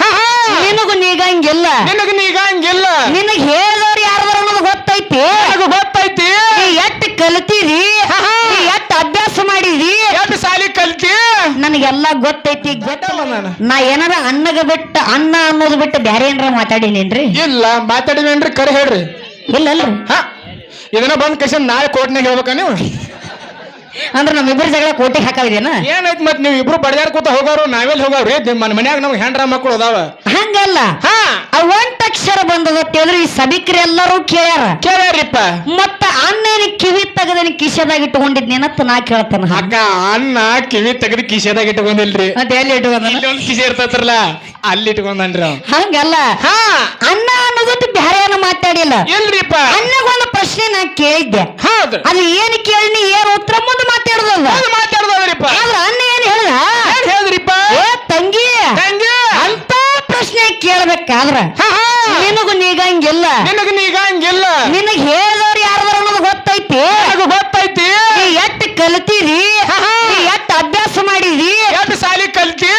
ಹಾ, ಹಾ. ನಿನಗೂ ನೀಗಂಗಿಲ್ಲ ನಿನಗ ನೀಗ ಹಂಗಿಲ್ಲ. ನಿನಗ್ ಹೇಳೋರು ಯಾರ್ದಾರ ಅನ್ನೋದು ಗೊತ್ತೈತಿ. ನನಗ ಗೊತ್ತೈತಿ. ನೀ ಎಟ್ ಕಲ್ತೀರಿ? ನೀ ಎಟ್ ಅಭ್ಯಾಸ ಮಾಡಿರಿ ಎಷ್ಟು ಸಾಲಿ ಕಲ್ತಿ? ನನಗೆಲ್ಲ ಗೊತ್ತೈತಿ. ಗೊತ್ತಲ್ಲ ನಾನು. ನಾ ಏನಾರ ಅನ್ನಗ ಬಿಟ್ಟ ಅನ್ನ ಅನ್ನೋದು ಬಿಟ್ಟು ಬ್ಯಾರೆ ಏನಾರ ಮಾತಾಡಿನೇನ್ರಿ? ಇಲ್ಲ ಮಾತಾಡಿನೇನ್ರಿ ಕರೆ ಹೇಳ್ರಿ. ಇಲ್ಲ ಅಲ್ರಿ ಹಾ. ಇದನ್ನ ಬಂದ್ ಕಷ್ಟ ನಾಳೆ ಕೋರ್ಟ್ನಾಗ ಹೇಳ್ಬೇಕ ನೀವು? ಅಂದ್ರ ನಮ್ಮಿಬ್ಬರ ಜಗಳ ಕೋಟಿ ಹಾಕಾವಿದೇನ ಏನಾಯ್ತು ಮತ್ತೆ ನೀವು ಇಬ್ರು ಬಡದಾಡ್ಕೊತ ಹೋಗೋರು ನಾವೆಲ್ಲಿ ಹೋಗವ್ರಿ? ನಿಮ್ಮ ಮನ್ಯಾಗ ನಮ್ಗೆ ಹೆಂಡ್ರ ಮಕ್ಕಳು ಅದಾವ. ಹಂಗಲ್ಲ. ಹಾ. ಆ ಒಂಟಕ್ಷರ ಬಂದದ ತಿಳಿದ್ರೆ ಈ ಸಭಿಕರು ಎಲ್ಲರೂ ಕೇಳ್ಯಾರ. ಕೇಳ್ಯಾರಿಪ್ಪ. ಮತ್ತ ಅನ್ನೇನಿ ಕಿವಿ ತೆಗದೇನಿ ಕಿಶೆದಾಗ ಇಟ್ಕೊಂಡಿದ್ನೇನತ್ತ ನಾ ಕೇಳ್ತಾನ. ಅಕ್ಕ ಅನ್ನ ಕಿವಿ ತೆಗೆದು ಕಿಶೆದಾಗ ಇಟ್ಕೊಂಡಿಲ್ರಿ ಮತ್ತೆ ಎಲ್ಲಿ ಇಟ್ಕೊಂಡ ಒಂದು ಕಿಸೆ ಇರ್ತತ್ರಲ್ಲ ಅಲ್ಲಿ ಇಟ್ಕೊಂಡನ್ರಿ ಅವ ಹಂಗಲ್ಲ. ಹಾ. ಅನ್ನ ಅನ್ನೋದು ಬ್ಯಾರೆ ಏನು ಮಾತಾಡಿಲ್ಲ. ಇಲ್ರಿಪ್ಪ. ಪ್ರಶ್ನೆ ನಾ ಕೇಳಿದ್ದೆ ಹೌದು. ಅದು ಏನು ಕೇಳಿ ಏನ್ ಉತ್ತರ ಮುಂದೆ ಮಾತಾಡೋದಲ್ಲ. ಅದು ಮಾತಾಡ್ದವ್ರಿಪ್ಪ. ಆದ್ರೆ ಅನ್ನ ಏನ್ ಹೇಳ್ದ? ಏನ್ ಹೇಳಿದ್ರಿಪ್ಪ? ಏ ತಂಗಿ. ತಂಗಿ. ಅಂತ ಪ್ರಶ್ನೆ ಕೇಳ್ಬೇಕಾದ್ರ. ನಿನಗೂ ನೀಗಂಗಿಲ್ಲ ನಿನಗ ನೀಗಂಗಿಲ್ಲ ನಿನಗ್ ಹೇಳಿದವ್ರು ಯಾರ್ದಾರ ಅನ್ನೋದು ಗೊತ್ತೈತಿ. ಅದು ಗೊತ್ತೈತಿ. ನೀ ಎಟ್ ಕಲ್ತೀರಿ ನೀ ಎಟ್ ಅಭ್ಯಾಸ ಮಾಡಿದಿ ಎಷ್ಟು ಸಾಲಿ ಕಲ್ತಿ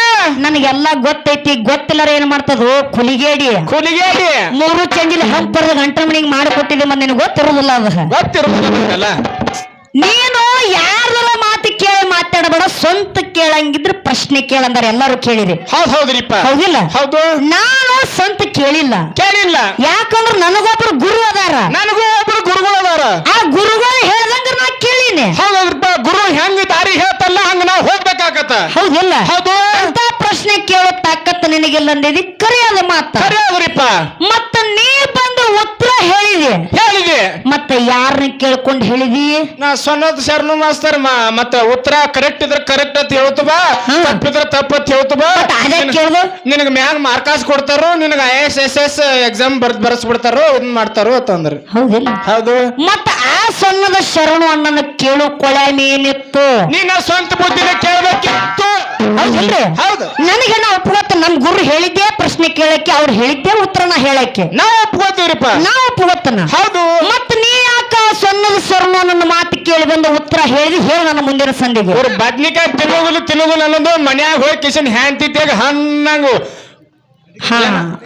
ನನಗೆಲ್ಲ ಗೊತ್ತೈತಿ ಗೊತ್ತಿಲ್ಲರ ಏನ್ ಮಾಡ್ತದ? ಕುಲಿಗೇಡಿ. ಕುಲಿಗೇಡಿ. ಮೂರು ಚಂಜಿಲಿ ಹಂಪರ್ ಗಂಟ ಮನಿಗೆ ಮಾಡಿಕೊಟ್ಟಿದ್ದೆ ಮತ್ತೆ ನಿನಗೆ ಗೊತ್ತಿರೋದಿಲ್ಲ ಅದ. ಗೊತ್ತಿರೋದಿಲ್ಲ ನೀನು ಯಾರ ಮಾತು ಕೇಳಿ ಮಾತಾಡಬೇಡ ಸ್ವಂತ ಕೇಳಂಗಿದ್ರೆ ಪ್ರಶ್ನೆ ಕೇಳಂದಾರ ಎಲ್ಲರೂ ಕೇಳಿರಿ. ಹೌದ್ ಹೌದ್ರಿಪ್ಪ. ಹೌದಿಲ್ಲ? ಹೌದು. ನಾನು ಸ್ವಂತ ಕೇಳಿಲ್ಲ. ಕೇಳಿಲ್ಲ. ಯಾಕಂದ್ರ ನನಗೊಬ್ರು ಗುರು ಅದಾರ. ನನಗೂ ಒಬ್ರು ಗುರುಗಳು ಅದಾರ. ಆ ಗುರುಗಳು ಹೇಳ್ದಂಗ ನಾ ಕೇಳಿನಿ. ಹೌದ್ರಿಪ್ಪ. ಗುರು ಹೆಂಗ್ ದಾರಿ ಹೇಳ್ತಲ್ಲ ಹಂಗ ನಾವು ಹೋಗ್ಬೇಕಾಗತ್ತ. ಹೌದಿಲ್ಲ. ಹೌದು. ನಿನಗಿಲ್ಲ ಅಂದಿದಿ ಕರೆಯಾದ ಮಾತ. ಮತ್ತ ನೀ ಬಂದು ಉತ್ತರ ಹೇಳಿದೆ. ಹೇಳಿದೆ. ಮತ್ತ ಯಾರನ್ನ ಕೇಳ್ಕೊಂಡು ಹೇಳಿದಿ? ನಾ ಸೊನ್ನದ್ ಶರಣು ಮಾಸ್ತರ್ ಮತ್ತ ಉತ್ತರ ಕರೆಕ್ಟ್ ಇದ್ರ ಕರೆಕ್ಟ್ ಅಂತ ಹೇಳ್ತಬ ಹ್ಮ್. ತಪ್ಪಿದ್ರ ಮತ್ತ ಅದೇ ಕೇಳ್ದು? ನಿನಗ ಮ್ಯಾಗ ಮಾರ್ಕಾಸ್ ಕೊಡ್ತಾರೋ ನಿನಗ I S S S exam ಬರ್ದ್ ಬರ್ಸ್ಬಿಡ್ತಾರೋ ಇದನ್ ಮಾಡ್ತಾರೋ ಅಂತಂದ್ರೆ ಹೌದಿಲ್ಲ. ಹೌದು. ಮತ್ತ ಆ ಸೊನ್ನದ ಶರಣು ಅಣ್ಣನ ಕೇಳು ಕೊಳೆ ನೀನಿತ್ತು ನಿನ್ನ ಸ್ವಂತ ಬುದ್ಧಿನ ಕೇಳ್ಬೇಕಿತ್ತು. ಹೌದಿಲ್ರಿ ಹೌದು. ನನಗೆ ನಾ ಒಪ್ಕೋತ ನಮ್ ಗುರು ಹೇಳಿದ್ದೆ ಪ್ರಶ್ನೆ ಕೇಳಕ್ಕೆ ಅವ್ರು ಹೇಳಿದ್ದೆ ಉತ್ತರನ ಹೇಳಕ್ಕೆ. ನಾವು ಒಪ್ಕೋತೀವ್ರಿಪ್ಪ ನಾವು ಒಪ್ಕೋತನ. ಹೌದು. ಮತ್ ನೀ ಯಾಕ ಸೊನ್ನದ ಸ್ವರ್ಣ ನನ್ನ ಮಾತು ಕೇಳಿ ಬಂದ ಉತ್ತರ ಹೇಳಿ ಹೇಳಿ ನನ್ನ ಮುಂದಿನ ಸಂದಿಗೆ ಇವ್ರು ಬದ್ನಿಕಾಯಿ ತಿನ್ನುಗುಲು ತಿನ್ನುಗುಲು ಅನ್ನೋದು ಮನ್ಯಾಗ ಹೋಗಿ ಕಿಶನ್ ಹ್ಯಾಂತಿದ್ದಾಗ ಹಣ್ಣಂಗು ಹಾ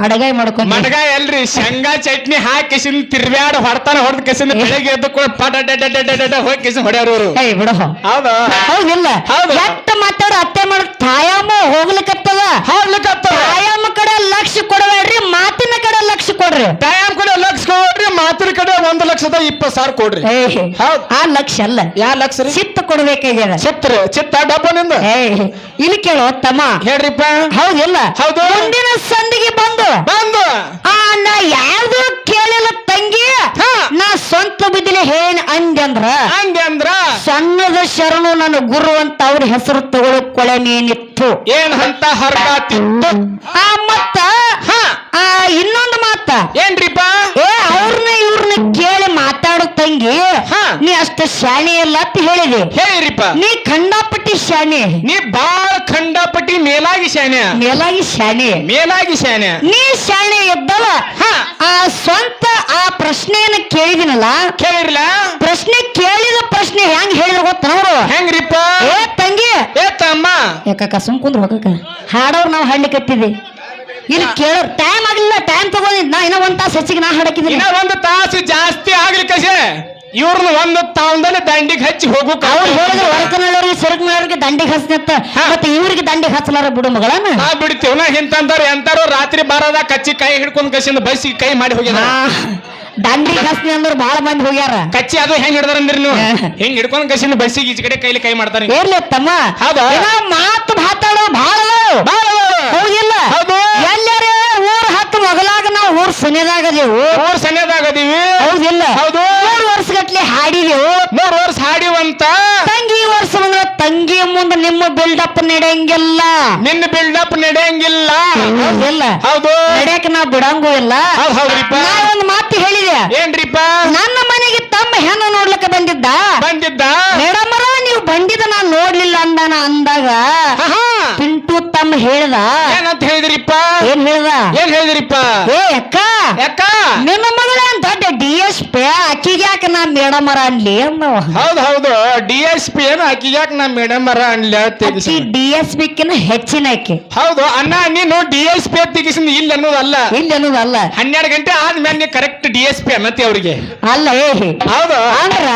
ಅಡಗಾಯಿ ಮಾಡ್ಕೊಂಡು ಮಡಗಾಯಿ ಅಲ್ರಿ ಶೇಂಗಾ ಚಟ್ನಿ ಹಾಕಿ ಕಿಶನ್ ತಿರ್ಬ್ಯಾಡ ಹೊಡ್ತಾನ ಹೊಡೆದ ಕಿಶನ್ ಬೆಳಗ್ಗೆ ಎದ್ದು ಕೂಡ ಪಟ ಡ ಡ ಡ ಡ ಡ ಡ ಹೋಗಿ ಕಿಶನ್ ಹೊಡೆಯೋರು ಇವ್ರು. ಏಯ್ ಬಿಡು. ಹೌದು? ಹೌದಿಲ್ಲ. ಹೌದು. ಎಟ್ಟ ಮಾತಾಡೋ ಅತ್ತೆ ಮಾಡ ತಾಯಮ್ಮ ಹೋಗ್ಲಿಕ್ಕತ್ತದ ಹಾಡ್ಲಿಕ್ಕತ್ತ ತಾಯಮ್ಮ ಕಡೆ ಲಕ್ಷ ಕೊಡಬೇಡ್ರಿ ಮಾತಿನ ಕಡೆ ಲಕ್ಷ ಕೊಡ್ರಿ ಟೈಮ್ ಕಡೆ ಲಕ್ಷ ಕೊಡ್ರಿ ಮಾತಿನ ಕಡೆ ಒಂದ್ ಇಪ್ಪತ್ ಸಾವಿರ ಕೊಡ್ರಿ. ಹೌದ್. ಆ ಲಕ್ಷ ಅಲ್ಲ. ಯಾ ಲಕ್ಷ ರೀ? ಚಿತ್ತ ಕೊಡ್ಬೇಕಾಗ್ಯದ. ಚಿತ್ರ ಚಿತ್ತ ಡಬ್ಬನಿಂದ ನಿಂದ? ಇಲ್ಲಿ ಕೇಳೋ ತಮ್ಮ. ಹೇಳ್ರಿಪ್ಪ. ಹೌದಿಲ್ಲ. ಹೌದು. ಮುಂದಿನ ಸಂದಿಗೆ ಬಂದು. ಬಂದು. ಆ ನಾ ಯಾರ್ದು ಕೇಳಿಲ್ಲ ತಂಗಿ. ಹಾ. ನಾ ಸ್ವಂತ ಬುದ್ಧಿಲೆ ಹೇಳ ಅಂದೆ ಅಂದ್ರ. ಹಂಗೆ ಅಂದ್ರ? ಸಣ್ಣದ ಶರಣು ನನ್ನ ಗುರು ಅಂತ ಅವ್ರ ಹೆಸರು ತಗೊಳಕ್ ಕೊಳೆ ನೀನಿತ್ತು. ಏನ್ ಅಂತ ಹರ್ಕಾತಿತ್ತು ಆ ಮತ್ತ ಹಾ. ಆ ಇನ್ನೊಂದು ಮಾತ. ಏನ್ರಿಪ್ಪ? ಶಾಣೆ ಇಲ್ಲ ಅಂತ ಹೇಳಿದೆ. ಹೇಳಿರಿಪ್ಪ. ನೀ ಖಂಡಾಪಟ್ಟಿ ಶಾಣೆ. ನೀ ಬಾಳ ಖಂಡಾಪಟ್ಟಿ ಮೇಲಾಗಿ ಶಾಣೆ. ಮೇಲಾಗಿ ಶಾಣೆ. ಮೇಲಾಗಿ ಶಾಣೆ. ನೀ ಶಾಣೆ ಇದ್ದವ ಹಾ. ಆ ಸ್ವಂತ ಆ ಪ್ರಶ್ನೆಯನ್ನ ಕೇಳಿದಿನಲ್ಲ. ಕೇಳಿರ್ಲ? ಪ್ರಶ್ನೆ ಕೇಳಿದ ಪ್ರಶ್ನೆ ಹೆಂಗ್ ಹೇಳಿದ್ರು ಗೊತ್ತ ನೋಡು. ಹೆಂಗ್ರಿಪ್ಪ? ಏ ತಂಗಿ. ಏ ತಮ್ಮ. ಯಾಕಕ್ಕ ಸುಮ್ ಕುಂದ್ರ ಹೋಗಕ್ಕ? ಹಾಡೋರು ನಾವು ಕಟ್ಟಿದ್ವಿ ಇಲ್ಲಿ ಕೇಳೋ ಟೈಮ್ ಆಗ್ಲಿಲ್ಲ. ಟೈಮ್ ತಗೊಂಡಿದ್ ನಾ ಇನ್ನ ಒಂದ್ ತಾಸು ಹೆಚ್ಚಿಗೆ ನಾ ಹಾಡಕಿದ್ದೀನಿ ಒಂದ್ ಒಂದು ತಾಸು ಜಾಸ್ತಿ ಆಗ್ಲಿಕ್ಕೆ ಇವ್ರನ್ನ ಒಂದು ತಾವಂದಲ್ಲಿ ದಂಡಿಗೆ ಹಚ್ಚಿ ಹೋಗು ಅವ್ರು ಹೇಳಿದ್ರು ಹೊರಕನಳ್ಳವ್ರಿಗೆ ಸೆರಕನಳ್ಳವ್ರಿಗೆ ದಂಡಿಗೆ ಹಚ್ಚನತ್ತ. ಮತ್ತೆ ಇವ್ರಿಗೆ ದಂಡಿಗೆ ಹಚ್ಚಲಾರ ಬಿಡು ಮಗಳನ್ನ. ನಾ ಬಿಡ್ತೀವಿ. ನಾ ಹಿಂತಂದಾರ ಎಂತಾರು ರಾತ್ರಿ ಬಾರದ ಕಚ್ಚಿ ಕೈ ಹಿಡ್ಕೊಂಡ್ ಕಸಿಂದ ಬಸ್ಸಿಗೆ ಕೈ ಮಾಡಿ ಹೋಗ್ಯಾರ. ದಂಡಿಗೆ ಹಚ್ನಿ ಅಂದ್ರೆ ಬಹಳ ಮಂದಿ ಹೋಗ್ಯಾರ. ಕಚ್ಚಿ ಅದು ಹೆಂಗ್ ಹಿಡ್ದಾರ ಅಂದ್ರಿ ನೀವು. ಹೆಂಗ್ ಹಿಡ್ಕೊಂಡ್ ಕಸಿಂದ ಬಸ್ಸಿಗೆ ಈಚೆ ಕಡೆ ಕೈಲಿ ಕೈ ಮಾಡ್ತಾರೆ ಇರ್ಲಿ ತಮ್ಮ. ಹೌದಾ? ಮಾತು ಮಾತಾಡೋ ಅದಾವು. ಬಾಳ ಹೋಗಿಲ್ಲ. ಹೌದು. ಎಲ್ಲರೇ ಊರ್ ಹತ್ತು ಮೊದಲಾಗ ನಾವು ಊರ್ ಸನಿಯದಾಗದೇವು ಊರ್ ಸನ್ಯದಾಗದೀವಿ ಹೌದಿಲ್ಲ. ಹೌದು. ಹಾಡಿದೆವು. ಮೂರ್ ವರ್ಷ ಹಾಡಿವಂತ. ತಂಗಿ ವರ್ಷ ಬಂದ್ರ ತಂಗಿ ಮುಂದೆ ನಿಮ್ಮ ಬಿಲ್ಡಪ್ ನಡೆಯಂಗಿಲ್ಲ. ನಿನ್ನ ಬಿಲ್ಡಪ್ ನಡೆಯಂಗಿಲ್ಲ. ಹೌದಿಲ್ಲ ಹೌದು. ನಡೆಯಕ್ ನಾ ಬಿಡಂಗೂ ಇಲ್ಲ. ಹೌದ್ ಹೌದ್ರಿಪ್ಪ. ನಾ ಒಂದು ಮಾತು ಹೇಳಿದೆ. ಏನ್ರಿಪ್ಪ? ನನ್ನ ಮನೆಗೆ ತಮ್ಮ ಹೆಣ್ಣು ನೋಡ್ಲಿಕ್ಕೆ ಬಂದಿದ್ದ. ಬಂದಿದ್ದ? ಮೇಡಮರ ನೀವು ಬಂದಿದ್ದ ನಾನು ನೋಡ್ಲಿಲ್ಲ ಅಂದಾನ ಅಂದಾಗ. ಪಿಂಟು ತಮ್ಮ ಹೇಳ್ದ? ಏನಂತ ಹೇಳಿದ್ರಿಪ್ಪ? ಏನ್ ಹೇಳ್ದ? ಏನ್ ಹೇಳಿದ್ರಿಪ್ಪ? ಏ ಅಕ್ಕ! ಯಾಕ? ನಿನ್ನ ಮಗಳ ದೊಡ್ಡ ಡಿ ಎಸ್ ಪಿ ಅಕ್ಕಿಗೆ ಯಾಕೆ ನಾ ಮೇಡಮರ ಅನ್ಲಿ ಅನ್ನವ ಹೌದ್ ಹೌದು. ಡಿ ಎಸ್ ಪಿ ಏನು ಆಕಿ ಯಾಕೆ ನಾ ಮೇಡಮ್ ಅರ ಅನ್ಲ ತೆಗಿಸಿ ಅಕ್ಕಿ ಡಿ ಎಸ್ ಪಿ ಕಿನ್ನ ಹೆಚ್ಚಿನ ಅಕ್ಕಿ. ಹೌದು. ಅಣ್ಣ ನೀನು ಡಿ ಎಸ್ ಪಿ ತೆಗಿಸಿದ ಇಲ್ಲ ಅನ್ನೋದಲ್ಲ. ಇಲ್ಲಿ ಅನ್ನೋದಲ್ಲ. ಹನ್ನೆರಡು ಗಂಟೆ ಆದ್ಮೇಲೆ ನೀ ಕರೆಕ್ಟ್ ಡಿ ಎಸ್ ಪಿ ಅನ್ನತಿ ಅವ್ರಿಗೆ. ಅಲ್ಲ ಏ ಹೌದು. ಅಂದ್ರ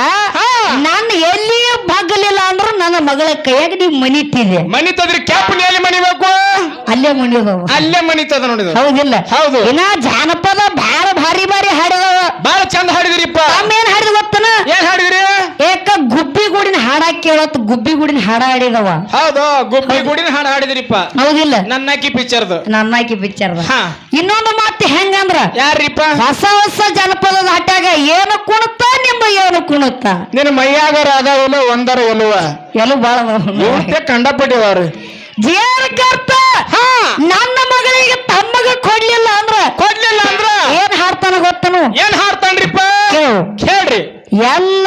ಎಲ್ಲಿಯೂ ಅಂದ್ರೆ ನನ್ನ ಮಗಳ ಕೈಯಾಗ ನೀವು ಮನಿತಿದೆ ಮನಿ ತದ್ರಿ ಕ್ಯಾಪ್ ಎಲ್ಲಿ ಮನಿಬೇಕು ಅಲ್ಲೇ ಮನಿದವ. ಅಲ್ಲೇ ಮನಿತದ ನೋಡಿದ ಹೌದಿಲ್ಲ. ಹೌದು. ಇನ್ನ ಜಾನಪದ ಭಾರ ಭಾರಿ ಭಾರಿ ಹಾಡಿದವ ಬಾಳ ಚಂದ ಹಾಡಿದಿರಿಪ್ಪ ಆಮೇನ್ ಹಾಡಿದ ಗೊತ್ತನ ಏನ್ ಹಾಡಿದಿರಿ ಏಕ ಗುಬ್ಬಿ ಗೂಡಿನ ಕೇಳತ್ ಗುಬ್ಬಿ ಗುಡಿನ ಹಾಡ ಹಾಡಿದವ. ಹೌದು ಗುಬ್ಬಿ ಗುಡಿನ ಹಾಡ ಹಾಡಿದ್ರಿಪ್ಪ. ಹೌದಿಲ್ಲ. ನನ್ನಾಕಿ ಪಿಕ್ಚರ್ದು ನನ್ನಾಕಿ ಪಿಕ್ಚರ್ ಇನ್ನೊಂದು ಮಾತು ಹೆಂಗಂದ್ರ? ಯಾರಿಪ್ಪ ಹೊಸ ಹೊಸ ಜನಪದದ ಹಟ್ಟಾಗ ಏನು ಕುಣುತ್ತ ನಿಮ್ಮ ಏನು ಕುಣುತ್ತ? ನಿನ್ನ ಮೈಯಾಗರ ಅದಾವಲ್ಲ ಒಂದರ ಒಲುವ. ಎಲ್ಲ ಬಾಳ ಕಂಡಪಟ್ಟಿವಾರು ಜೇರ್ಕರ್ತ ನನ್ನ ಮಗಳಿಗೆ ತಮ್ಮಗ ಕೊಡ್ಲಿಲ್ಲ ಅಂದ್ರ? ಕೊಡ್ಲಿಲ್ಲ ಅಂದ್ರ? ಏನ್ ಹಾಡ್ತಾನ ಗೊತ್ತನು? ಏನ್ ಹಾಡ್ತಾನ್ರಿಪ್ಪ? ಹೇಳ್ರಿ. ಎಲ್ಲ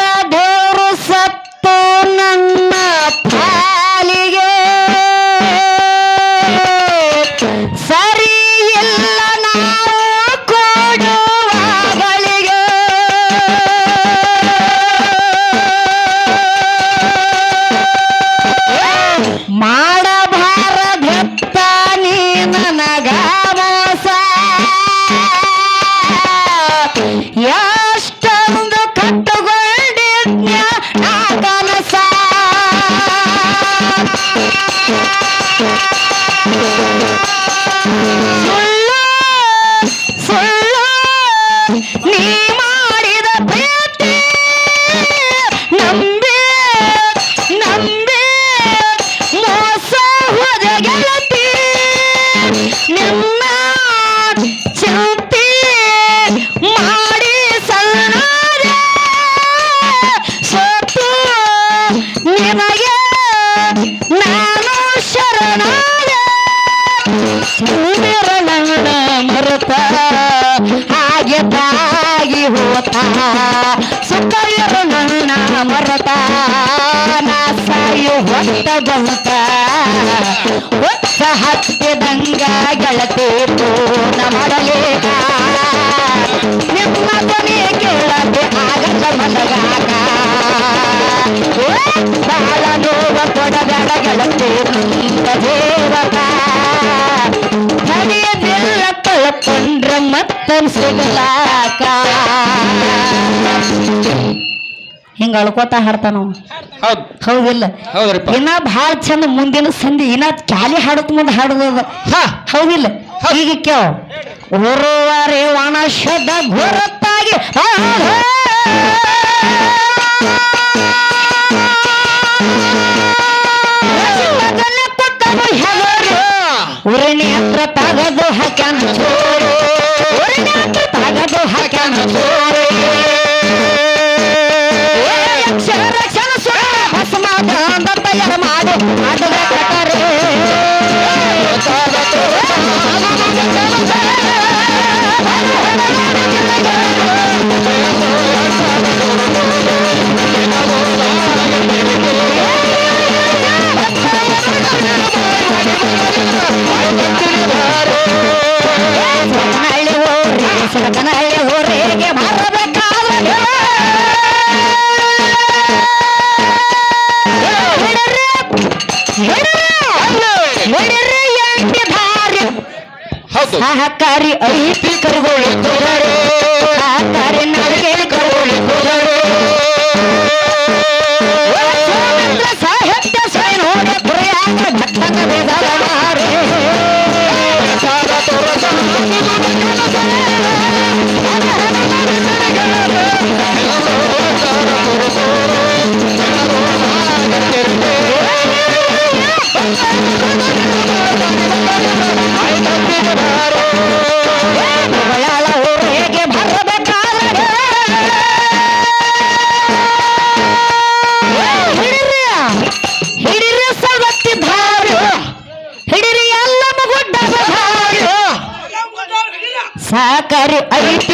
ಸುಖಯರು ನನ್ನ ಮರತ ನಾ ಸಾಯು ಹೊತ್ತ ಬಂತ ಹೊತ್ತ ಹತ್ತಿದಂಗ ಗೆಳತಿ ಪೂರ್ಣ ಮಾಡಲೇಕ ನಿಮ್ಮ ಕೊನೆ ಕೇಳದೆ ಆಗಲ್ಲ ಮಲಗಾಕ ಬಾಳ ನೋವ ಕೊಡಬೇಡ ಗೆಳತಿ ದೇವಕ ನಡೆಯದಿಲ್ಲ ಕಳ್ಕೊಂಡ್ರ ಮತ್ತೊಂದು ಸಿಗಲಾಕ ಹಿಂಗ ಅಳ್ಕೋತ ಹಾಡ್ತಾನ. ಹೌದಿಲ್ಲ ಹೌದ್ರಿಪ್ಪ. ಇನ್ನ ಬಹಳ ಚಂದ ಮುಂದಿನ ಸಂಧಿ ಇನ್ನ ಖಾಲಿ ಹಾಡತ್ ಮುಂದೆ ಹಾಡುದ ಹೌದಿಲ್ಲ ಈಗ ಕೇಳ. ಉರುವರೆ ವನಶದ ಗುರುತಾಗಿ. ಉರಿಣಿ ಸಹಕಾರಿ ಐತಿ ಕರುಗಳು ಕುದರೋ ಸಹಕಾರಿ ನಡಿಗೆ ಕರುಗಳು ಕುದರೋ ಸಾಕರಿ ಐತಿ